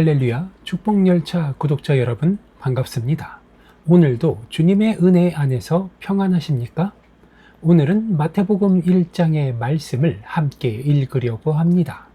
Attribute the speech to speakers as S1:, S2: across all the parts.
S1: 할렐루야 축복열차 구독자 여러분 반갑습니다. 오늘도 주님의 은혜 안에서 평안하십니까? 오늘은 마태복음 1장의 말씀을 함께 읽으려고 합니다.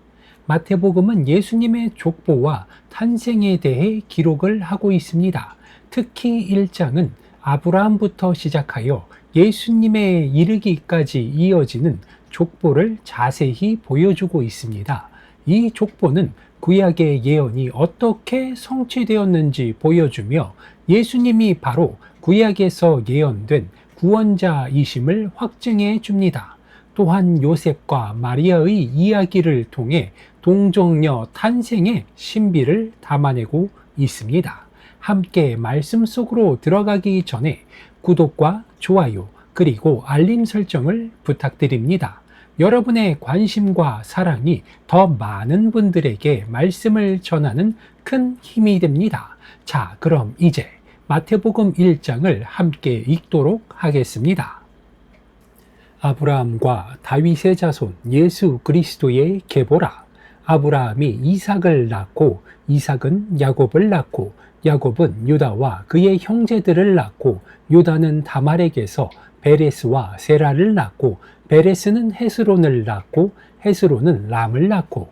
S1: 마태복음은 예수님의 족보와 탄생에 대해 기록을 하고 있습니다. 특히 1장은 아브라함부터 시작하여 예수님에 이르기까지 이어지는 족보를 자세히 보여주고 있습니다. 이 족보는 구약의 예언이 어떻게 성취되었는지 보여주며 예수님이 바로 구약에서 예언된 구원자이심을 확증해 줍니다. 또한 요셉과 마리아의 이야기를 통해 동정녀 탄생의 신비를 담아내고 있습니다. 함께 말씀 속으로 들어가기 전에 구독과 좋아요 그리고 알림 설정을 부탁드립니다. 여러분의 관심과 사랑이 더 많은 분들에게 말씀을 전하는 큰 힘이 됩니다. 자, 그럼 이제 마태복음 1장을 함께 읽도록 하겠습니다. 아브라함과 다윗의 자손 예수 그리스도의 계보라. 아브라함이 이삭을 낳고 이삭은 야곱을 낳고 야곱은 유다와 그의 형제들을 낳고 유다는 다말에게서 베레스와 세라를 낳고 베레스는 헤스론을 낳고 헤스론은 람을 낳고.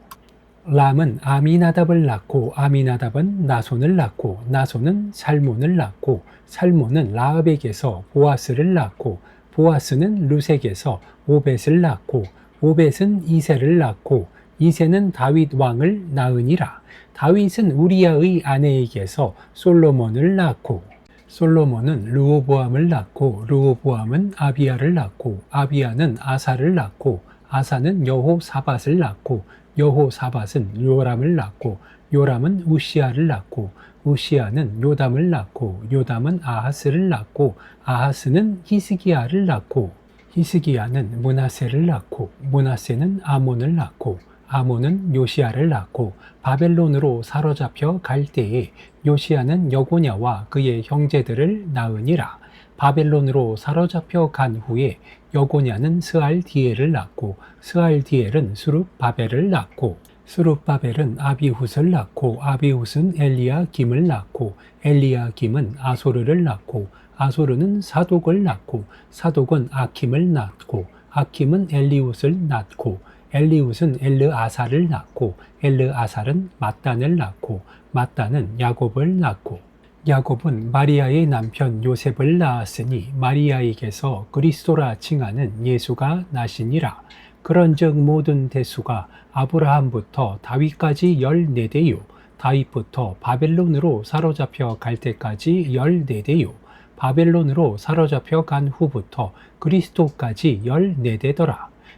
S1: 람은 아미나답을 낳고 아미나답은 나손을 낳고 나손은 살몬을 낳고 살몬은 라합에게서 보아스를 낳고 보아스는 루색에서 오벳을 낳고 오벳은 이세를 낳고 이세는 다윗 왕을 낳으니라. 다윗은 우리야의 아내에게서 솔로몬을 낳고 솔로몬은 르호보암을 낳고 르호보암은 아비야를 낳고 아비야는 아사를 낳고 아사는 여호사밧을 낳고 여호사밧은 요람을 낳고 요람은 우시아를 낳고 우시아는 요담을 낳고 요담은 아하스를 낳고 아하스는 히스기야를 낳고 히스기야는 문하세를 낳고 문하세는 아몬을 낳고 아몬은 요시아를 낳고 바벨론으로 사로잡혀 갈 때에 요시아는 여고냐와 그의 형제들을 낳으니라. 바벨론으로 사로잡혀 간 후에 여고냐는 스알디엘을 낳고 스알디엘은 수룹바벨을 낳고 수룹바벨은 아비훗을 낳고 아비훗은 엘리야김을 낳고 엘리야김은 아소르를 낳고 아소르는 사독을 낳고 사독은 아킴을 낳고 아킴은 엘리훗을 낳고 엘리웃은 엘르아사를 낳고 엘르아살은 마단을 낳고 마단은 야곱을 낳고 야곱은 마리아의 남편 요셉을 낳았으니 마리아에게서 그리스도라 칭하는 예수가 나시니라. 그런즉 모든 대수가 아브라함부터 다윗까지 열네 대요 다윗부터 바벨론으로 사로잡혀 갈 때까지 열네 대요 바벨론으로 사로잡혀 간 후부터 그리스도까지 열네 대더라.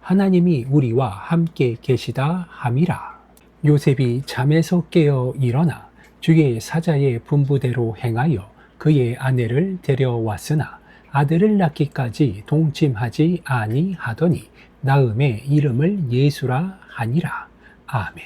S1: 하나님이 우리와 함께 계시다 함이라. 요셉이 잠에서 깨어 일어나 주의 사자의 분부대로 행하여 그의 아내를 데려왔으나 아들을 낳기까지 동침하지 아니하더니 나음의 이름을 예수라 하니라. 아멘.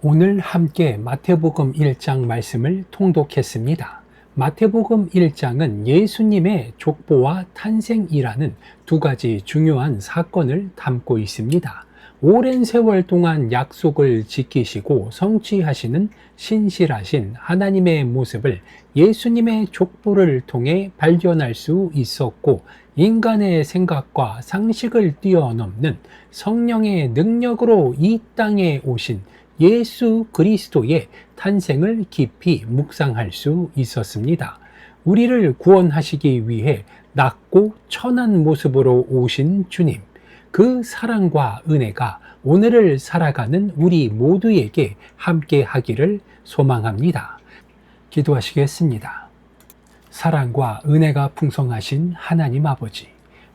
S1: 오늘 함께 마태복음 1장 말씀을 통독했습니다. 마태복음 1장은 예수님의 족보와 탄생이라는 두 가지 중요한 사건을 담고 있습니다. 오랜 세월 동안 약속을 지키시고 성취하시는 신실하신 하나님의 모습을 예수님의 족보를 통해 발견할 수 있었고 인간의 생각과 상식을 뛰어넘는 성령의 능력으로 이 땅에 오신 예수 그리스도의 탄생을 깊이 묵상할 수 있었습니다. 우리를 구원하시기 위해 낮고 천한 모습으로 오신 주님, 그 사랑과 은혜가 오늘을 살아가는 우리 모두에게 함께 하기를 소망합니다. 기도하시겠습니다. 사랑과 은혜가 풍성하신 하나님 아버지,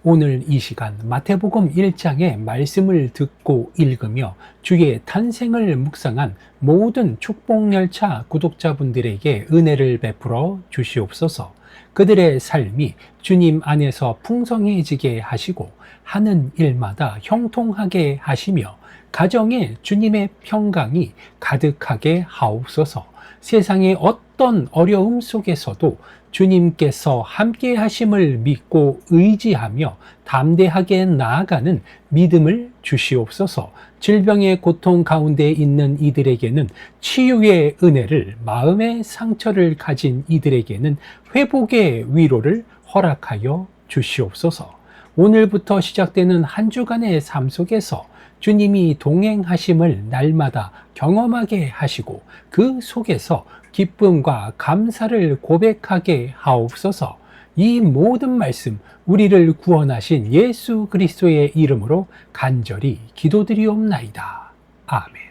S1: 오늘 이 시간 마태복음 1장의 말씀을 듣고 읽으며 주의 탄생을 묵상한 모든 축복열차 구독자분들에게 은혜를 베풀어 주시옵소서. 그들의 삶이 주님 안에서 풍성해지게 하시고 하는 일마다 형통하게 하시며 가정에 주님의 평강이 가득하게 하옵소서 세상의 어떤 어려움 속에서도 주님께서 함께 하심을 믿고 의지하며 담대하게 나아가는 믿음을 주시옵소서. 질병의 고통 가운데 있는 이들에게는 치유의 은혜를, 마음의 상처를 가진 이들에게는 회복의 위로를 허락하여 주시옵소서. 오늘부터 시작되는 한 주간의 삶 속에서 주님이 동행하심을 날마다 경험하게 하시고 그 속에서 기쁨과 감사를 고백하게 하옵소서. 이 모든 말씀 우리를 구원하신 예수 그리스도의 이름으로 간절히 기도드리옵나이다. 아멘.